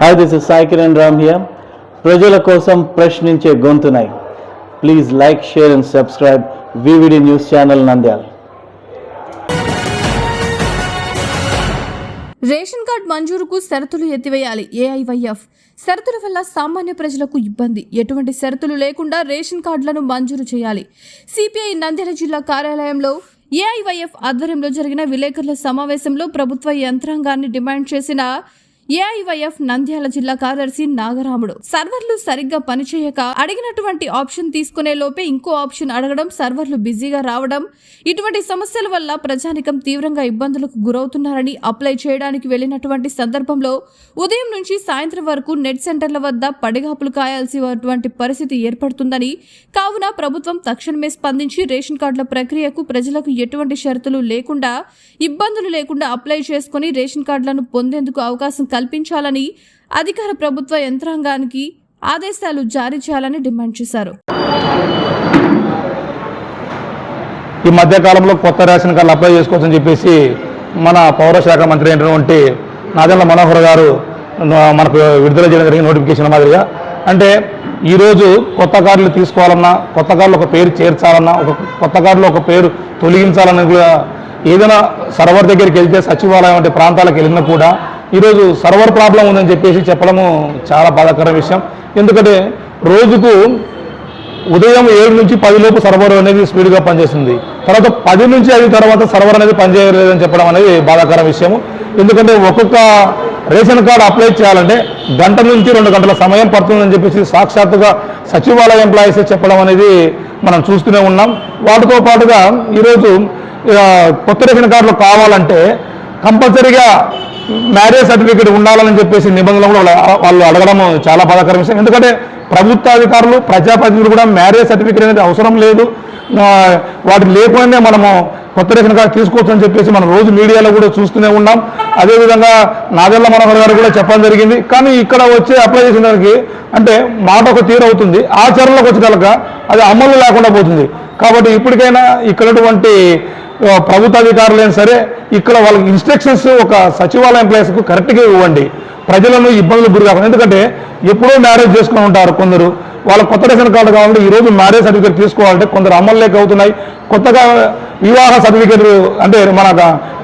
Hi this is Sai Kiran Ram here ప్రజల కోసం ప్రశ్నించే గొంతునై. Please like share and subscribe VVD news channel Nandyal ration card మంజూరుకు షరతులు ఎత్తివేయాలి AIYF. షరతుల వల్ల సామాన్య ప్రజలకు ఇబ్బంది. ఎటువంటి షరతులు లేకుండా రేషన్ కార్డులను మంజూరు చేయాలి. సిపిఐ నంద్యాల జిల్లా కార్యాలయంలో ఏఐవైఎఫ్ ఆధ్వర్యంలో జరిగిన విలేకరుల సమావేశంలో ప్రభుత్వ యంత్రాంగాన్ని డిమాండ్ చేసిన ఏఐవైఎఫ్ నంద్యాల జిల్లా కార్యదర్శి నాగరాముడు. సర్వర్లు సరిగ్గా పనిచేయక అడిగినటువంటి ఆప్షన్ తీసుకునే లోపే ఇంకో ఆప్షన్ అడగడం సర్వర్లు బిజీగా రావడం ఇటువంటి సమస్యల వల్ల ప్రజానికం తీవ్రంగా ఇబ్బందులకు గురవుతున్నారని అప్లై చేయడానికి వెళ్ళినటువంటి సందర్భంలో ఉదయం నుంచి సాయంత్రం వరకు నెట్ సెంటర్ల వద్ద పడిగాపులు కాయాల్సినటువంటి పరిస్థితి ఏర్పడుతుందని కావున ప్రభుత్వం తక్షణమే స్పందించి రేషన్ కార్డుల ప్రక్రియకు ప్రజలకు ఎటువంటి షరతులు లేకుండా ఇబ్బందులు లేకుండా అప్లై చేసుకుని రేషన్ కార్డులను పొందేందుకు అవకాశం కల్పించాలని అధికార ప్రభుత్వ యంత్రాంగానికి ఆదేశాలు జారీ చేయాలని డిమాండ్ చేశారు. ఈ మధ్య కాలంలో కొత్త రేషన్ కార్డులు అప్లై చేసుకోవచ్చని చెప్పేసి మన పౌర శాఖ మంత్రి అయినటువంటి నాదెండ్ల మనోహర్ గారు మనకు విడుదల చేయడం జరిగిన నోటిఫికేషన్ మాదిరిగా. అంటే ఈరోజు కొత్త కార్డులు తీసుకోవాలన్నా కొత్త కార్డులు ఒక పేరు చేర్చాలన్నా ఒక కొత్త కార్డులో ఒక పేరు తొలగించాలన్నా కూడా ఏదైనా సర్వర్ దగ్గరికి వెళ్తే సచివాలయం వంటి ప్రాంతాలకు వెళ్ళినా కూడా ఈరోజు సర్వర్ ప్రాబ్లం ఉందని చెప్పేసి చెప్పడము చాలా బాధాకర విషయం. ఎందుకంటే రోజుకు ఉదయం ఏడు నుంచి పది లోపు సర్వర్ అనేది స్పీడ్గా పనిచేస్తుంది. తర్వాత పది నుంచి ఐదు తర్వాత సర్వర్ అనేది పనిచేయలేదని చెప్పడం అనేది బాధాకర విషయం ఎందుకంటే ఒక్కొక్క రేషన్ కార్డు అప్లై చేయాలంటే గంట నుంచి రెండు గంటల సమయం పడుతుందని చెప్పేసి సాక్షాత్తుగా సచివాలయ ఎంప్లాయీస్ చెప్పడం అనేది మనం చూస్తూనే ఉన్నాం. వాటితో పాటుగా ఈరోజు కొత్త రేషన్ కార్డులు కావాలంటే కంపల్సరీగా మ్యారేజ్ సర్టిఫికేట్ ఉండాలని చెప్పేసి నిబంధనలు కూడా వాళ్ళ- వాళ్ళు అడగడం చాలా బాధాకర విషయం. ఎందుకంటే ప్రభుత్వ అధికారులు ప్రజాప్రతినిధులు కూడా మ్యారేజ్ సర్టిఫికేట్ అనేది అవసరం లేదు. వాటి లేకుండానే మనము కొత్త రేషన్ కార్డు తీసుకోవచ్చు అని చెప్పేసి మనం రోజు మీడియాలో కూడా చూస్తూనే ఉన్నాం. అదేవిధంగా నాదెళ్ళ మనోహర్ గారు కూడా చెప్పడం జరిగింది. కానీ ఇక్కడ వచ్చి అప్లై చేసిన దానికి అంటే మాట ఒక తీరు అవుతుంది. ఆచరణలోకి కలక అది అమలు లేకుండా పోతుంది. కాబట్టి ఇప్పటికైనా ఇక్కడటువంటి ప్రభుత్వ అధికారులైనా సరే ఇక్కడ వాళ్ళకి ఇన్స్ట్రక్షన్స్ ఒక సచివాలయం ప్లేస్కు కరెక్ట్గా ఇవ్వండి. ప్రజలను ఇబ్బందులు గురి కాకుండా. ఎందుకంటే ఎప్పుడో మ్యారేజ్ చేసుకుని ఉంటారు కొందరు. వాళ్ళ కొత్త రేషన్ కార్డు కావాలంటే ఈ రోజు మ్యారేజ్ సర్టిఫికేట్ తీసుకోవాలంటే కొందరు అమల్లోకి అవుతున్నాయి. కొత్తగా వివాహ సర్టిఫికేట్లు అంటే మన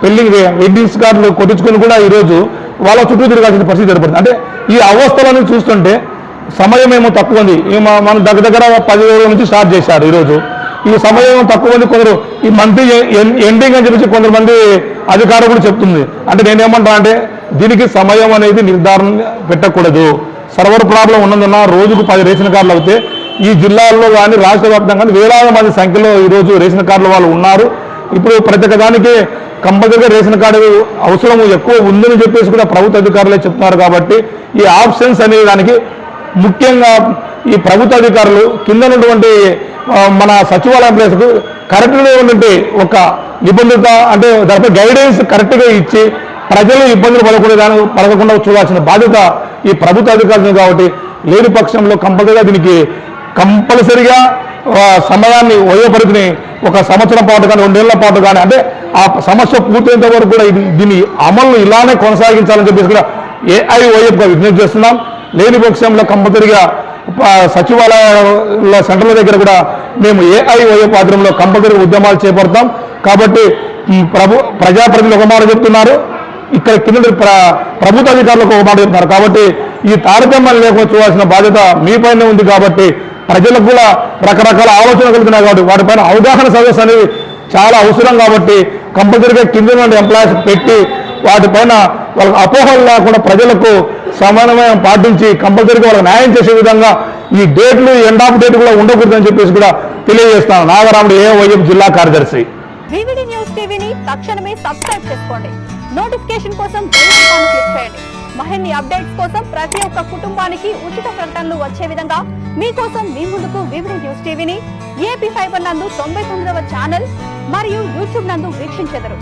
పెళ్ళి వెడ్డింగ్స్ కార్డులు కొట్టించుకుని కూడా ఈరోజు వాళ్ళ చుట్టూ తిరగాల్సిన పరిస్థితి ఏర్పడుతుంది. అంటే ఈ అవస్థలను చూస్తుంటే సమయం ఏమో తక్కువ ఉంది. మనం దగ్గర దగ్గర పది రోజుల నుంచి స్టార్ట్ చేశారు ఈరోజు ఈ సమయం తక్కువ మంది కొందరు ఈ మంత్ ఎండింగ్ అని చెప్పేసి కొంతమంది అధికారులు కూడా చెప్తుంది. అంటే నేనేమంటా అంటే దీనికి సమయం అనేది నిర్ధారణ పెట్టకూడదు. సర్వర్ ప్రాబ్లం ఉన్నందున రోజుకు పది రేషన్ కార్డులు అవుతే ఈ జిల్లాల్లో కానీ రాష్ట్ర వ్యాప్తంగా కానీ వేలాది మంది సంఖ్యలో ఈరోజు రేషన్ కార్డులు వాళ్ళు ఉన్నారు. ఇప్పుడు ప్రతి ఒక్కదానికి కంపల్సరీగా రేషన్ కార్డు అవసరం ఎక్కువ ఉందని చెప్పేసి కూడా ప్రభుత్వ అధికారులే చెప్తున్నారు కాబట్టి ఈ ఆప్షన్స్ అనే దానికి ముఖ్యంగా ఈ ప్రభుత్వ అధికారులు కింద ఉన్నటువంటి మన సచివాలయం ప్లేస్కు కరెక్ట్గా ఉన్నటువంటి ఒక నిబంధత అంటే దానిపై గైడెన్స్ కరెక్ట్గా ఇచ్చి ప్రజలు ఇబ్బందులు పడకుండా దాని పడకుండా చూడాల్సిన బాధ్యత ఈ ప్రభుత్వ అధికారులు కాబట్టి లేని పక్షంలో కంపల్సరిగా దీనికి కంపల్సరిగా సమయాన్ని వయోపరిధిని ఒక సంవత్సరం పాటు కానీ రెండేళ్ళ పాటు కానీ అంటే ఆ సమస్య పూర్తయినంత వరకు కూడా దీని అమలు ఇలానే కొనసాగించాలని చెప్పేసి కూడా ఏఐఓఎఫ్గా విజ్ఞప్తి చేస్తున్నాం. లేని పక్షంలో కంపల్సరిగా సచివాలయాల సెంటర్ల దగ్గర కూడా మేము ఏఐఓఏ పాత్రంలో కంపల్సరీ ఉద్యమాలు చేపడతాం. కాబట్టి ఈ ప్రభు ప్రజాప్రతినిధులు ఒక మాట చెప్తున్నారు. ఇక్కడ కింద ప్ర ప్రభుత్వ అధికారులకు ఒక మాట చెప్తున్నారు. కాబట్టి ఈ తారతమ్యాలు లేకుండా చూడాల్సిన బాధ్యత మీపైనే ఉంది కాబట్టి ప్రజలకు కూడా రకరకాల ఆలోచనలు కలుగుతున్నాయి కాబట్టి వాటిపైన అవగాహన సదస్సు అనేది చాలా అవసరం కాబట్టి కంపల్సరీగా కింద నుండి ఎంప్లాయీస్ పెట్టి వాటిపైన వాళ్ళకి అపోహలు లేకుండా ప్రజలకు సమన్వయం పాటించి కంపల్సరీగా వాళ్ళకి న్యాయం చేసే విధంగా ఈ డేట్లు ఎండ్ ఆఫ్ డేట్ కూడా ఉండకూడదని చెప్పేసి కూడా తెలియజేస్తాను నాగరాముడు ఏవైఎం జిల్లా కార్యదర్శి. న్యూస్ టీవీని తక్షణమే సబ్స్క్రైబ్ చేసుకోండి. నోటిఫికేషన్ కోసం క్లిక్ చేయండి. మరిన్ని అప్డేట్స్ కోసం ప్రతి ఒక్క కుటుంబానికి ఉచిత ప్రకటనలు వచ్చే విధంగా మీకోసం మీ ముందుకు వివిడి న్యూస్ టీవీని ఏపీ ఫైబర్ నందు తొంభై తొమ్మిదవ ఛానల్ మరియు యూట్యూబ్ నందు వీక్షించెదరు.